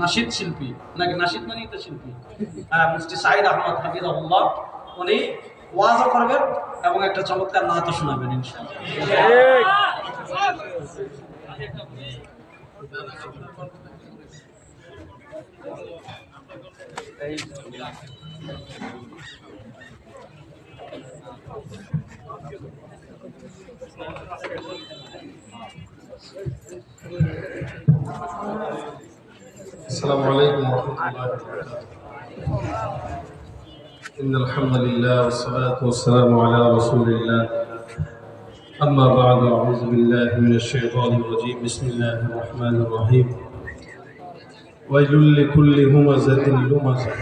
নাসিদ শিল্পী। নাকি নাসিদ মানেই তো শিল্পী। হ্যাঁ মুফতি সাইদ আহমদ হাফিজ আল্লাহ উনি ওয়াজও করবেন এবং একটা চমৎকার নাচও শোনাবেন, ইনশাআল্লাহ। السلام عليكم ورحمة الله وبركاته. إن الحمد لله والصلاة والسلام على رسول الله. أما بعد أعوذ بالله من الشيطان الرجيم. بسم الله الرحمن الرحيم. ويل لكل همزة لمزة.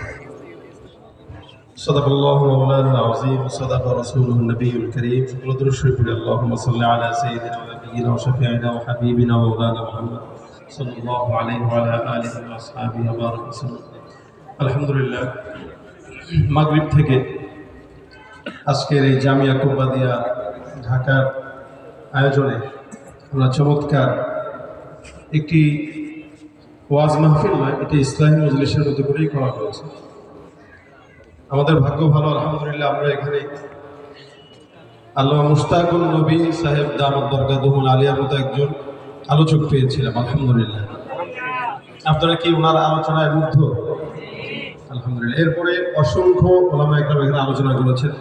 صدق الله مولانا العظيم وصدق رسوله النبي الكريم. الشريف اللهم صل على سيدنا ونبينا وشفيعنا وحبيبنا ومولانا محمد. صلى الله عليه وعلى آله وأصحابه وبارك وسلم الحمد لله মাগরিব থেকে আজকের এই জামিয়া কুব্বাদিয়া ঢাকার আয়োজনে আমরা চমৎকার একটি ওয়াজ মাহফিল নয় এটি ইসলামী মজলিসের মধ্যে করেই করা হয়েছে আমাদের ভাগ্য ভালো আলহামদুলিল্লাহ আমরা এখানে আল্লাহ মুস্তাকুল নবী সাহেব দামদ বরকাদুল আলিয়ার মতো একজন আলোচক পেয়েছিলাম, আলহামদুলিল্লাহ। আপনারা কি ওনার আলোচনায় মুগ্ধ আলহামদুলিল্লাহ। এরপরে অসংখ্য ওলামা একরাম এখানে আলোচনা করেছেন।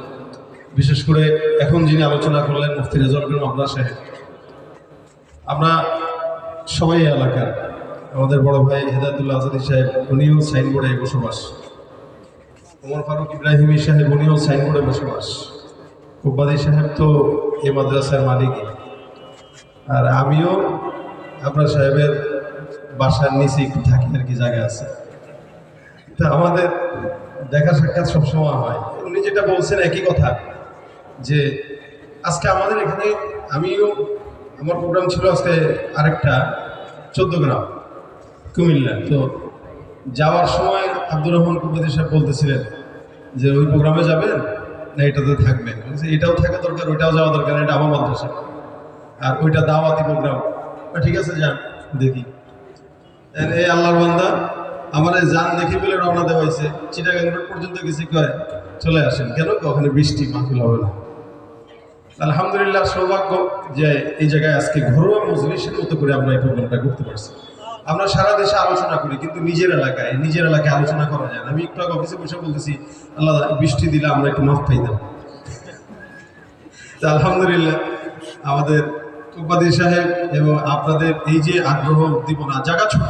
বিশেষ করে এখন যিনি আলোচনা করলেন মুফতি রেজাল করিম সাহেব। আমরা সবাই এলাকার, আমাদের বড় ভাই হেদায়তুল্লাহ আজাদি সাহেব, উনিও সাইনবোর্ডে বসবাস। ওমর ফারুক ইব্রাহিমী সাহেব, উনিও সাইনবোর্ডে বসবাস। কুব্বাদি সাহেব তো এ মাদ্রাসার মালিকই। আর আমিও আপনার সাহেবের বাসার নিচে থাকি আর কি, জায়গা আছে। তা আমাদের দেখা সাক্ষাৎ সবসময় হয়। উনি যেটা বলছেন একই কথা, যে আজকে আমাদের এখানে আমিও, আমার প্রোগ্রাম ছিল আজকে আরেকটা, চোদ্দ গ্রাম, কুমিল্লা। তো যাওয়ার সময় আব্দুর রহমান কুব্বাদি সাহেব বলতেছিলেন যে, ওই প্রোগ্রামে যাবেন না, এটাতে থাকবেন? এটাও থাকা দরকার, ওইটাও যাওয়া দরকার এটা আমার মাদ্রাসা। আর ওইটা দাওয়াতি প্রোগ্রাম ঠিক আছে, যান, দেখি। এই আল্লাহর বান্দা, আমার যান দেখি বলে রওনা দেওয়া হয়েছে। চিটাগাং রোড পর্যন্ত গেছি কয়? চলে আসেন। কেন? ওখানে বৃষ্টি, মাহফিল হবে না। আলহামদুলিল্লাহ, সৌভাগ্য যে এই জায়গায় আজকে ঘরোয়া মজলিসের মতো করে আমরা এই প্রোগ্রামটা করতে পারছি। আমরা সারা দেশে আলোচনা করি, কিন্তু নিজের এলাকায় নিজের এলাকায় আলোচনা করা যায় না। আমি একটু আগে অফিসে বসে বলতেছি, আল্লাহ, বৃষ্টি দিলে আমরা একটু মাফ পাইতাম আলহামদুলিল্লাহ, আমাদের কুব্বাদি সাহেব এবং আপনাদের এই যে আগ্রহ, উদ্দীপনা, জায়গা ছোট।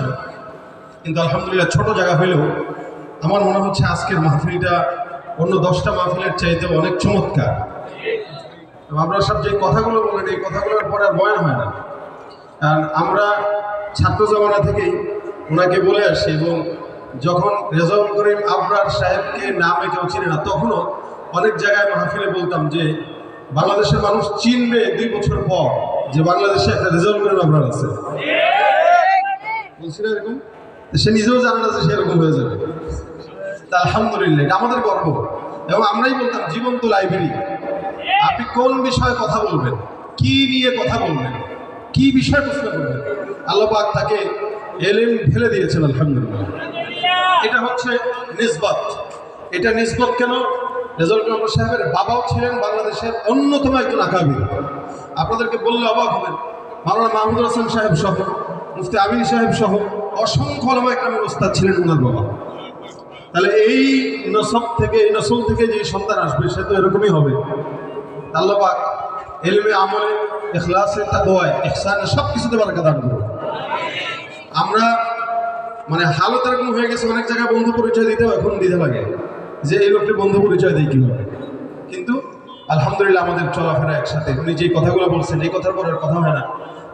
কিন্তু আলহামদুলিল্লাহ ছোট জায়গা হলেও আমার মনে হচ্ছে আজকের মাহফিলটা অন্য দশটা মাহফিলের চাইতে অনেক চমৎকার। আপনারা সব যে কথাগুলো বলেন, এই কথাগুলোর পরে আর বয়ান হয় না। কারণ আমরা ছাত্র জমানা থেকেই ওনাকে বলে আসি এবং যখন রেজাউল করিম আবরার সাহেবকে নামে কেউ চিনে না, তখনও অনেক জায়গায় মাহফিলে বলতাম যে, বাংলাদেশের মানুষ চিনবে দুই বছর পর। যে বাংলাদেশে একটা করিম আবরার আছে। সে নিজেও জানে না যে সেরকম হয়ে যাবে। তা আলহামদুলিল্লাহ, এটা আমাদের গর্ব। এবং আমরাই বলতাম, জীবন্ত লাইব্রেরি। আপনি কোন বিষয়ে কথা বলবেন? কি নিয়ে কথা বলবেন? কি বিষয় প্রশ্ন করবেন? আল্লাহ পাক তাকে এলেম ফেলে দিয়েছেন, আলহামদুলিল্লাহ। এটা হচ্ছে নিসবত। এটা নিসবত কেন? কমর সাহেবের বাবাও ছিলেন বাংলাদেশের অন্যতম একজন আকাবির আপনাদেরকে বললে অবাক হবেন। মাওলানা মাহমুদুল হাসান সাহেব সহ, মুফতি আমিন সাহেব সহ অসংখ্য আলমা একরামের ওস্তাদ ছিলেন ওনার বাবা। তাহলে এই নসব থেকে, এই নসল থেকে যে সন্তান আসবে, সে তো এরকমই হবে। আল্লাহ পাক এলমে আমলে, এখলাসে, তাকওয়ায়, ইহসানে সব কিছুতে বারাকা দান করুন। আমরা মানে হালত এরকম হয়ে গেছে, অনেক জায়গায় বন্ধু পরিচয় দিতেও এখন দিতে লাগে। যে এই লোকটি বন্ধু পরিচয় দেয় কীভাবে? কিন্তু আলহামদুলিল্লাহ আমাদের চলাফেরা একসাথে। উনি যে কথাগুলো বলছেন, এই কথার পরে আর কথা হয় না।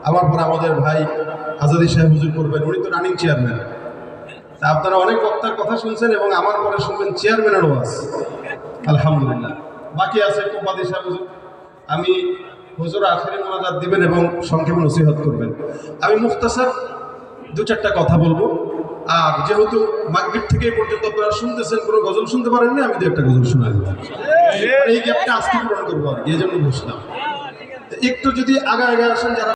আমার পরে আমাদের ভাই আজাদি সাহেব হুজুর করবেন, উনি তো রানিং চেয়ারম্যান তা আপনারা অনেক বক্তার কথা শুনছেন এবং আমার পরে শুনবেন চেয়ারম্যানের ওয়াজ। আলহামদুলিল্লাহ। বাকি আছে কোপাদি সাহেব হুজুর। আমি হুজুর আখেরি মোনাজাত দিবেন এবং সংক্ষেপে নসিহত করবেন। আমি মুখতাসার দু চারটা কথা বলব। আর যেহেতু মাগরিব থেকে পর্যন্ত আপনারা শুনতেছেন, কোনো গজল শুনতে পারেন না আমি তো একটা গজল শোনা এই গ্যাপটা আজকে পূরণ করব আর কি, এই জন্য বসলাম একটু যদি আগা আগে আসেন, যারা